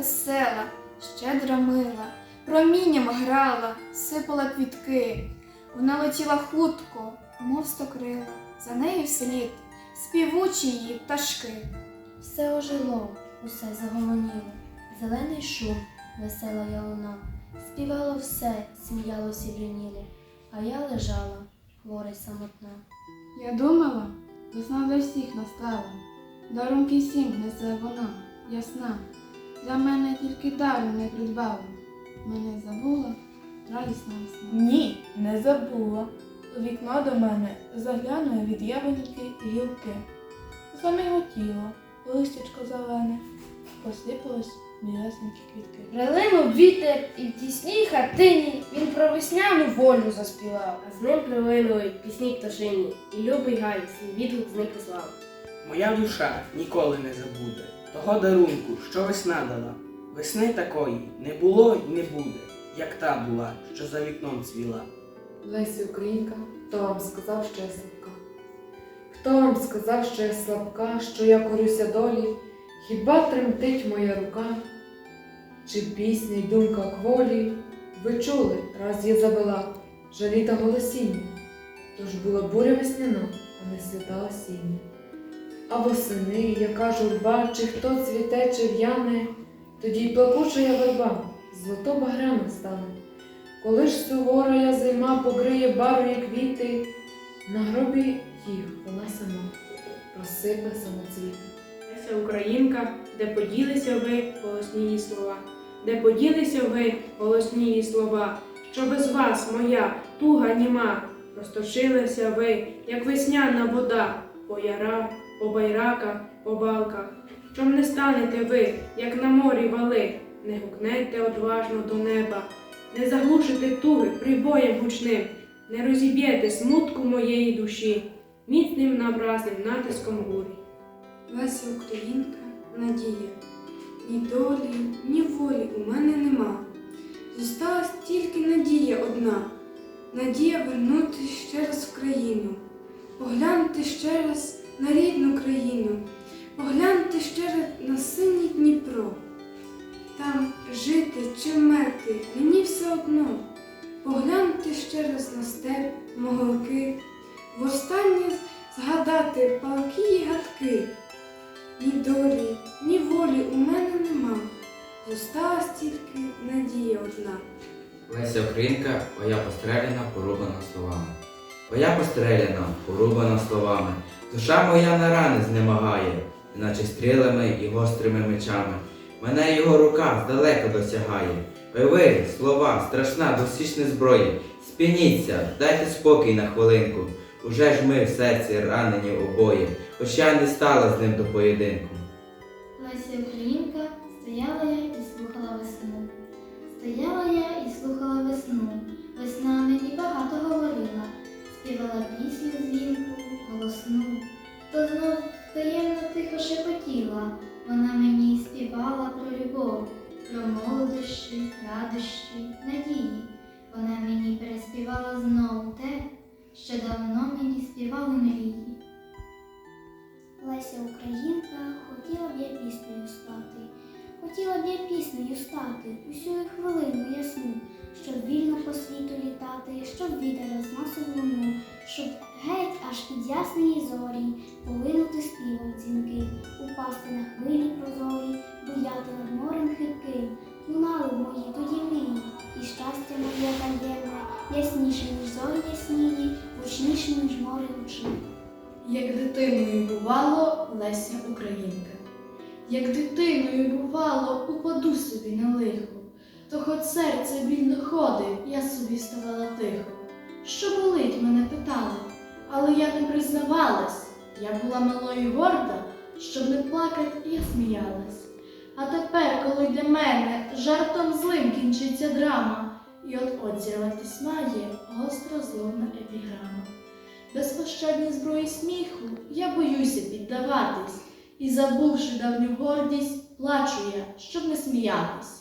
весела, щедра мила, промінням грала, сипала квітки. Вона летіла хутко, мов стокрила, за нею слід, співучі її пташки. Все ожило, усе загомоніло, зелений шум, весела ялуна. Співало все, сміялося брюніло, а я лежала, хвора й самотна. Я думала, весна для всіх настала, дарунки всім несе вона, ясна. Для мене тільки дару не придбала, мене забула радісна весна. Ні, не забула. У вікно до мене заглянули від яблуньки гілки. Заміготіло, листячко зелене, посипались білесенькі квітки. Прилинув вітер і в тісній хатині він про весняну волю заспівав. А з ним прилинули пісні пташині, і любий гай свій відгук з них послав. Моя душа ніколи не забуде того дарунку, що весна дала. Весни такої не було й не буде, як та була, що за вікном цвіла. Лесі Українка, хто вам сказав, що я слабка? Хто вам сказав, що я слабка, що я корюся долі? Хіба тремтить моя рука? Чи пісня й думка кволі? Ви чули, раз я завела жаліта голосіння, тож була буря весняна, а не свята осіння. А восени, яка журба, чи хто цвіте, чи в'яне, тоді й плакуча верба, злото багряна стане. Коли ж сувора я зима покриє барві квіти, на гробі їх вона сама розсипе самоцвіти. Леся Українка, де поділися ви голосні її слова, де поділися ви голосні її слова, що без вас моя туга німа, розточилися ви, як весняна вода, по ярах, по байраках, по балках. Чом не станете ви, як на морі вали, не гукнете одважно до неба, не заглушите туги прибоєм гучним, не розіб'єте смутку моєї душі, міцним навразним натиском бурі. Леся Українка, надія. Ні долі, ні волі у мене нема. Зосталась тільки надія одна. Надія вернути ще раз в країну, поглянути ще раз на рідну країну, поглянути ще раз на синій Дніпро. Там жити чи вмерти мені все одно. Поглянути ще раз на степ, могилки, востаннє згадати палки й гадки. Ні долі, ні волі у мене нема. Зосталась тільки надія одна. Леся Українка, моя постріляна, порубана словами. Моя постріляна, порубана словами. Душа моя на рани знемагає, наче стрілами і гострими мечами. Мене його рука здалека досягає. Ой ви, слова, страшна досічна зброя. Спініться, дайте спокій на хвилинку. Уже ж ми в серці ранені обоє, хоч я не стала з ним до поєдинку. Леся Українка, стояла я і слухала весну. Стояла я і слухала весну. Весна мені багато Леся Українка, хотіла б я піснею стати, хотіла б я піснею стати усю хвилину ясну, щоб вільно по світу літати, щоб вітер розносив луну, щоб геть аж під ясної зорі полинути співом дзвінки, упасти на хвилі прозорі, буяти над морем хибким, лунали мої тоді мрії, і щастя моє таємне, ясніше, ніж зорі ясніє, гучніше, ніж море гучне. Як дитиною бувало Леся Українка. Як дитиною бувало, упаду собі на лихо, то хоч серце більно ходить, я собі ставала тихо. Що болить, мене питали, але я не признавалась. Я була малою горда, щоб не плакать, я сміялась. А тепер, коли для мене жартом злим кінчиться драма, і от з'явитись має гостро злобна епіграма. Безпощадній зброї сміху я боюся піддаватись, і, забувши давню гордість, плачу я, щоб не сміятись.